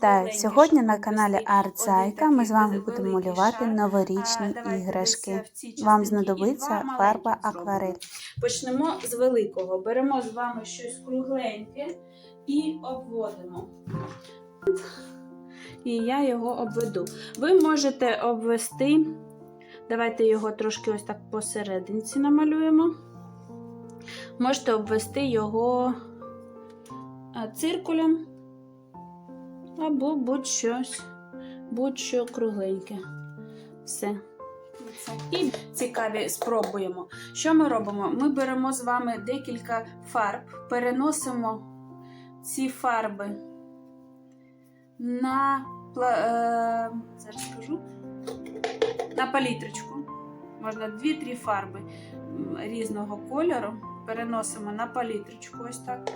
Та сьогодні на каналі обвести. Арт Один Зайка ми з вами будемо малювати новорічні іграшки. е, Вам знадобиться фарба акварель. Почнемо з великого. Беремо з вами щось кругленьке і обводимо. І я його обведу. Ви можете обвести, давайте його трошки ось так посерединці намалюємо. Можете обвести його циркулем або будь-щось, будь-що кругленьке. Все. І цікаві спробуємо. Що ми робимо? Ми беремо з вами декілька фарб, переносимо ці фарби на е, зараз скажу, на палітрочку. Можна 2-3 фарби різного кольору. Переносимо на палітрочку ось так.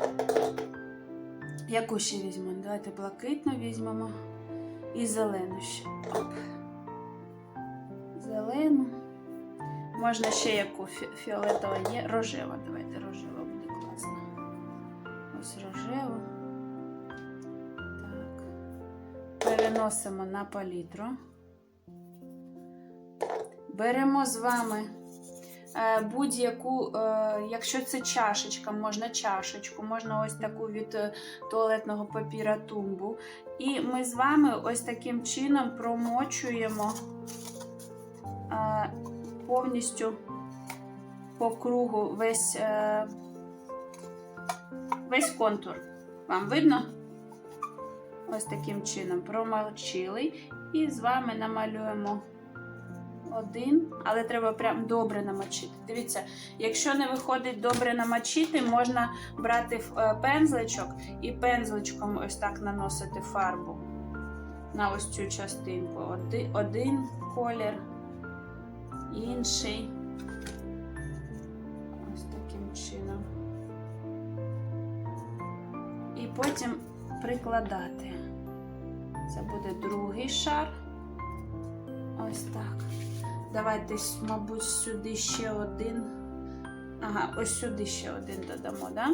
Яку ще візьмемо? Давайте блакитну візьмемо і зелену ще. Оп. Зелену. Можна ще яку фі- фіолетова є. Рожева. Давайте рожева буде класно. Ось рожева. Так. Переносимо на палітру. Беремо з вами будь-яку, е, якщо це чашечка, можна чашечку, можна ось таку від е, туалетного папіра тумбу. І ми з вами ось таким чином промочуємо е, повністю по кругу весь, е, весь контур. Вам видно? Ось таким чином промочили. І з вами намалюємо один, але треба прям добре намочити. Дивіться, якщо не виходить добре намочити, можна брати е, пензличок і пензличком ось так наносити фарбу на ось цю частинку. Один, колір, інший. Ось таким чином. І потім прикладати. Це буде другий шар. Ось так. Давайте, мабуть, сюди ще один. Ага, ось сюди ще один додамо, да?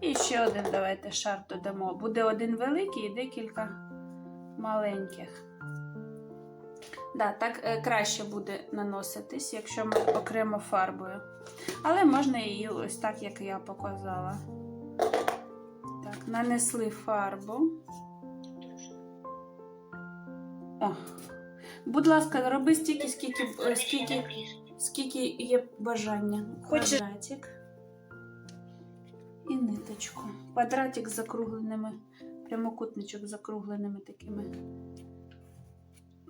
І ще один давайте шар додамо. Буде один великий і декілька маленьких. Да, так е, краще буде наноситись, якщо ми окремо фарбою. Але можна її ось так, як я показала. Так, нанесли фарбу. О, Будь ласка, роби стільки, скільки, е, скільки, скільки є бажання. Хочеш- Квадратик і ниточку. Квадратик з закругленими, прямокутничок з закругленими такими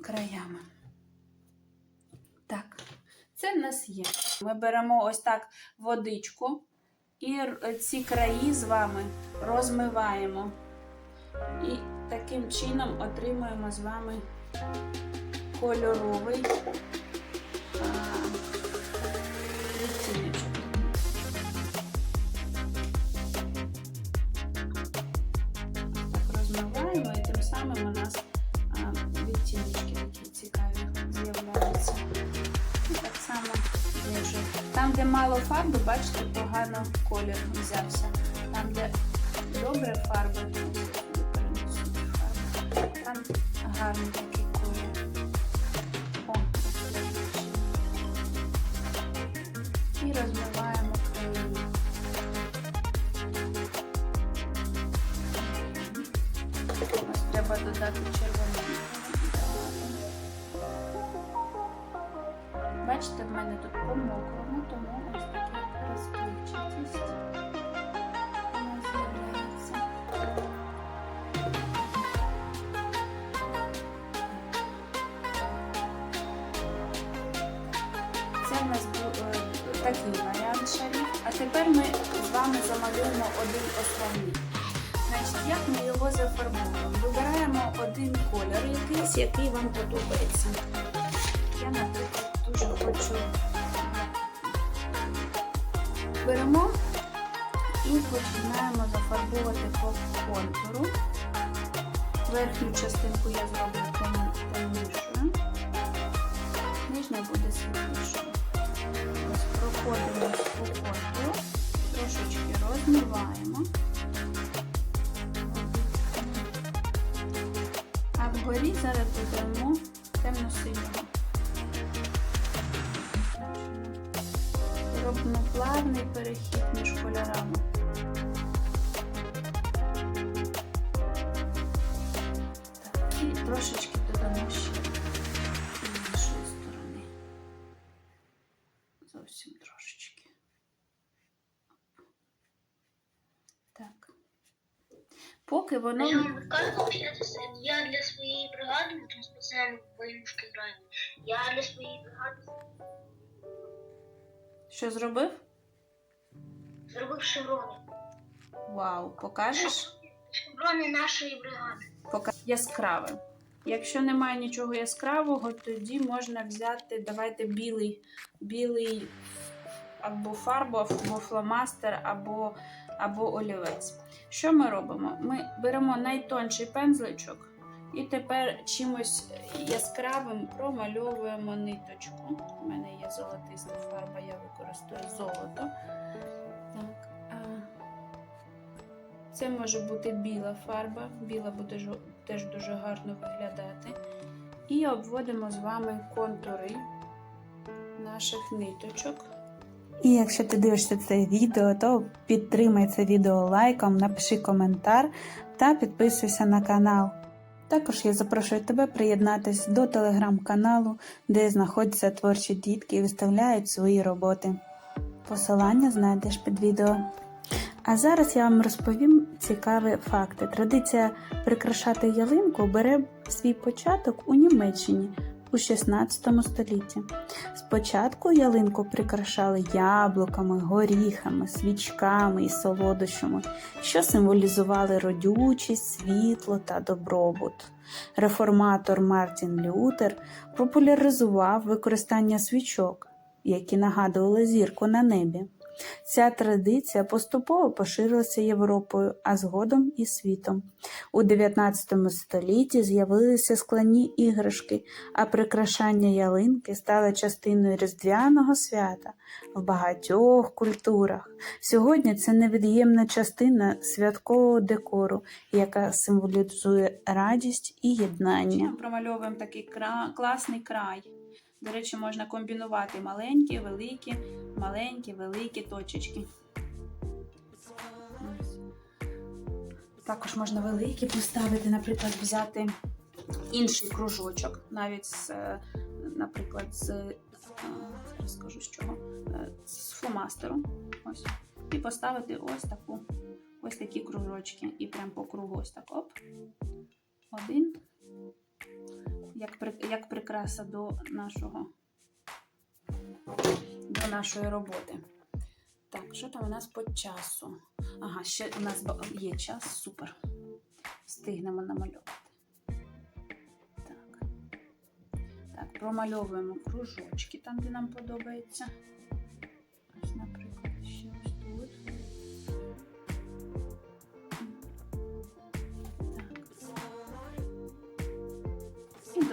краями. Так, це в нас є. Ми беремо ось так водичку і ці краї з вами розмиваємо. І таким чином отримуємо з вами кольоровий розмиваємо і тим самим у нас відтіночки такі цікаві з'являються. Так само. Там, де мало фарби, бачите, погано колір взявся. Там, де добре фарби. Там гарний Бачите, в мене тут помокрому, тому ось така розпливчатість. Це в нас був е, такий варіант шарів. А тепер ми з вами замалюємо один основний. Значить, як ми його зафарбуємо? Вибираємо один колір якийсь, який вам подобається. Я, наприклад, дуже хочу. Беремо і починаємо зафарбувати по контуру. Верхню частинку я зроблю тем- темнішою. Нижня буде світлішою. Проходимо по контуру, трошечки розмиваємо. А вгорі зараз додамо Робимо перехід між кольорами. Так, і трошечки додамо ще з іншої сторони. Зовсім трошечки. Так. Поки воно. Я що це для своєї бригади, ми там спеціально воїнушки граємо. Я для своєї бригади Що зробив? зробив шеврони. Вау, покажеш? Шеврони нашої бригади. Пока яскраве. Якщо немає нічого яскравого, тоді можна взяти, давайте білий, білий або фарбу, або фломастер, або, або олівець. Що ми робимо? Ми беремо найтонший пензличок і тепер чимось яскравим промальовуємо ниточку. У мене є золотиста фарба, я використовую золото. Так. Це може бути біла фарба, біла буде теж дуже гарно виглядати. І обводимо з вами контури наших ниточок. І якщо ти дивишся це відео, то підтримай це відео лайком, напиши коментар та підписуйся на канал. Також я запрошую тебе приєднатись до телеграм-каналу, де знаходяться творчі дітки і виставляють свої роботи. Посилання знайдеш під відео. А зараз я вам розповім цікаві факти. Традиція прикрашати ялинку бере свій початок у Німеччині у 16 столітті. Спочатку ялинку прикрашали яблуками, горіхами, свічками і солодощами, що символізували родючість, світло та добробут. Реформатор Мартін Лютер популяризував використання свічок, які нагадували зірку на небі. Ця традиція поступово поширилася Європою, а згодом і світом. У 19 столітті з'явилися скляні іграшки, а прикрашання ялинки стало частиною різдвяного свята в багатьох культурах. Сьогодні це невід'ємна частина святкового декору, яка символізує радість і єднання. Промальовуємо такий кра... класний край. До речі, можна комбінувати маленькі, великі, маленькі, великі точечки. Також можна великі поставити, наприклад, взяти інший кружочок, навіть з, е, наприклад, з е, зараз скажу з чого, е, з фломастером. Ось. І поставити ось таку, ось такі кружочки. І прям по кругу ось так оп. Один як, як прикраса до нашого до нашої роботи. Так, що там у нас по часу? Ага, ще у нас є час, супер. Встигнемо намальовувати. Так. Так, промальовуємо кружочки там, де нам подобається.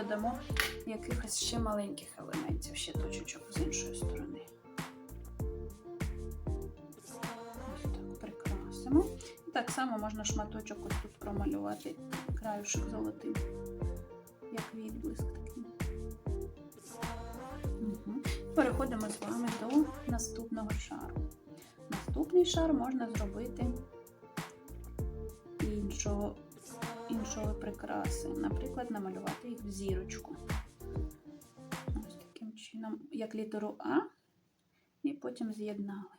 Додамо якихось ще маленьких елементів, ще точечок з іншої сторони. Ось так прикрасимо. І так само можна шматочок ось тут промалювати краюшок золотим, як відблиск такий. Угу. Переходимо з вами до наступного шару. Наступний шар можна зробити іншого іншої прикраси. Наприклад, намалювати їх в зірочку. Ось таким чином, як літеру А, і потім з'єднали.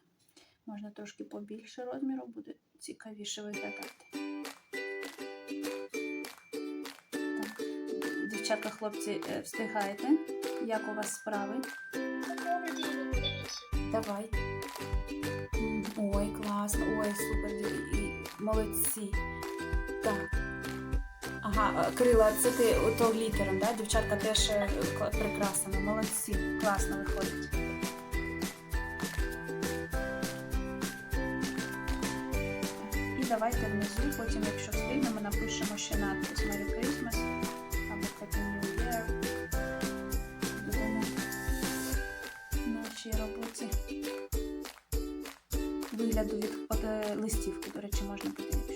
Можна трошки побільше розміру, буде цікавіше виглядати. Так. Дівчатка, хлопці, е, встигаєте? Як у вас справи? Давай. Ой, класно, ой, супер, і молодці. Ага, крила, це ти ото глітером, да? Дівчатка теж е, прикрасили. Молодці, класно виходить. І давайте внизу, потім, якщо встигнемо, напишемо ще надпис Merry Christmas або Happy New Year. Додамо нашій роботі вигляду від е, листівки. До речі, можна буде,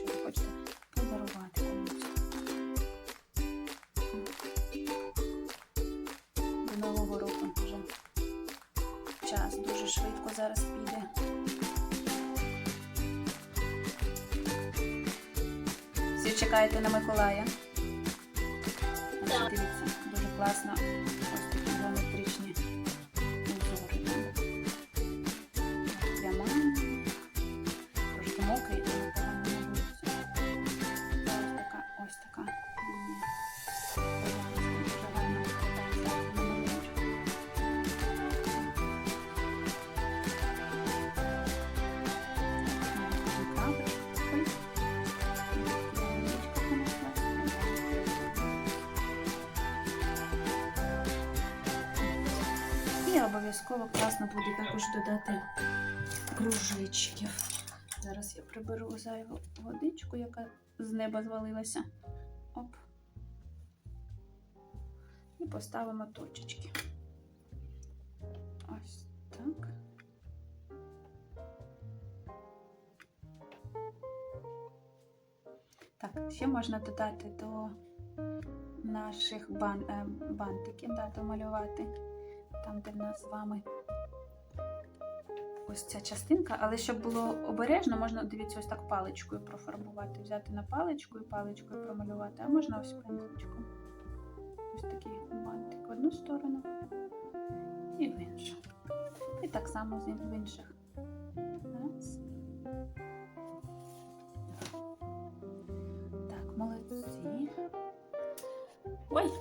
чекаєте на Миколая. Ось Так. Дивіться, дуже класно. І обов'язково класно буде також додати кружечків. Зараз я приберу зайву водичку, яка з неба звалилася. Оп. І поставимо точечки. Ось так. Так, ще можна додати до наших бан, е, бантиків, да, домалювати, там, де в нас з вами ось ця частинка, але щоб було обережно, можна, дивіться, ось так паличкою профарбувати, взяти на паличку і паличкою промалювати, а можна ось пензличком. Ось такий бантик в одну сторону і в іншу. І так само в інших. Так, молодці. Ой!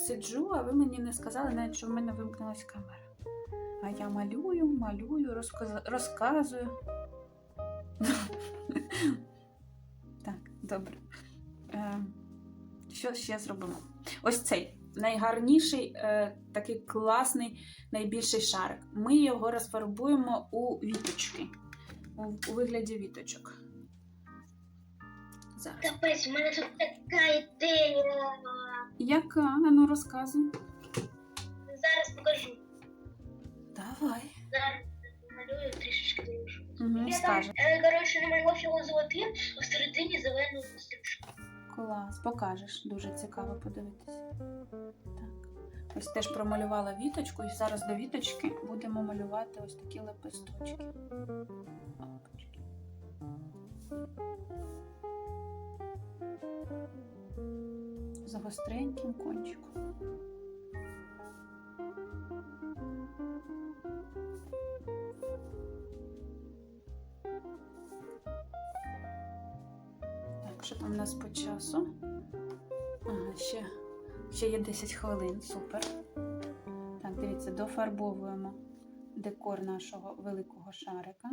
Сиджу, а ви мені не сказали навіть, що в мене вимкнулася камера. А я малюю, малюю, розказ... розказую. так, добре. Е, що ще зробимо? Ось цей найгарніший, е, такий класний, найбільший шарик. Ми його розфарбуємо у віточки, у, вигляді віточок. Зараз. Капець, у мене тут така ідея. Яка? А ну розказуй. Зараз покажу. Давай. Зараз малюю трішечки іншу. Угу, Я там, е, коротше, намалював його золотим, а всередині зелену стрічку. Клас, покажеш. Дуже цікаво подивитися. Так. Ось теж промалювала віточку, і зараз до віточки будемо малювати ось такі лепесточки. Опачки. З гостреньким кончиком. Так, що там у нас по часу? Ага, ще, ще є 10 хвилин, супер. Так, дивіться, дофарбовуємо декор нашого великого шарика.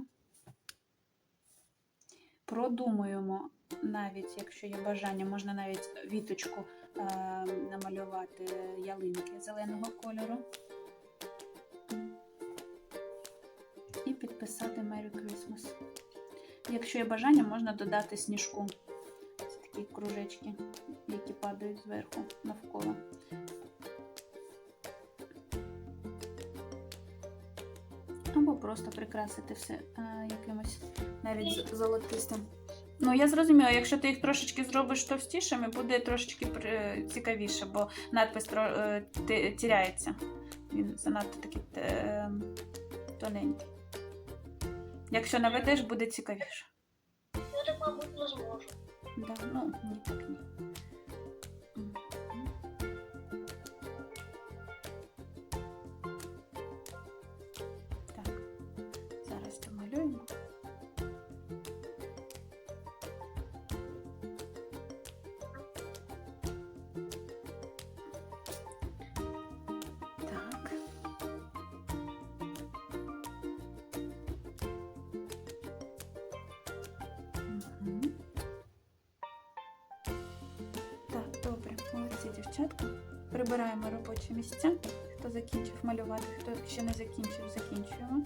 Продумуємо, навіть, якщо є бажання, можна навіть віточку е, намалювати ялинки зеленого кольору. І підписати Merry Christmas. Якщо є бажання, можна додати сніжку. Це такі кружечки, які падають зверху навколо. Або просто прикрасити все е, якимось навіть золотистим. Ну, я зрозуміла, якщо ти їх трошечки зробиш товстішими, буде трошечки цікавіше, бо надпис е, тіряється. Він занадто такий е, тоненький. Якщо наведеш, буде цікавіше. Я так, мабуть, не зможу. Да, ну, ні, так ні. Дівчатка. Прибираємо робочі місця. Хто закінчив малювати, хто ще не закінчив, закінчуємо.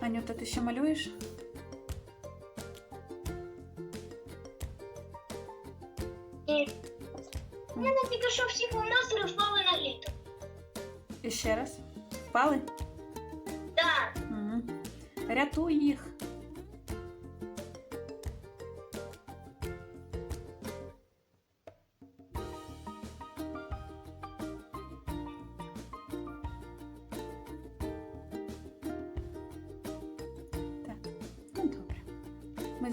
Анюта, ти ще малюєш? І у мене тільки що всі фломастери впали на літо. І ще раз. Впали? Так, Угу. Рятуй їх.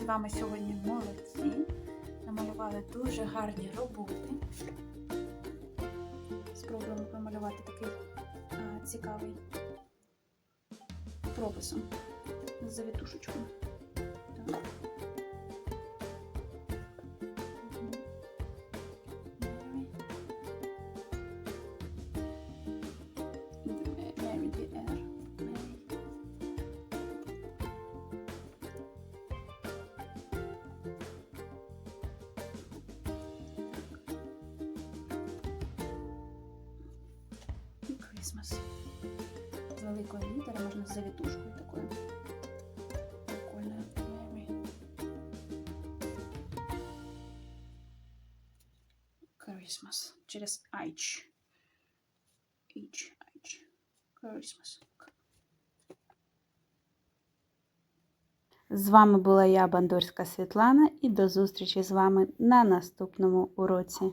Вами сьогодні молодці. Намалювали дуже гарні роботи. Спробуємо намалювати такий а, цікавий прописом з завітушечкою. Так. Christmas. З великої літери можна з завітушкою такою. Прикольною. Mary. Christmas. Через H. H. H. Christmas. З вами була я, Бандурська Світлана, і до зустрічі з вами на наступному уроці.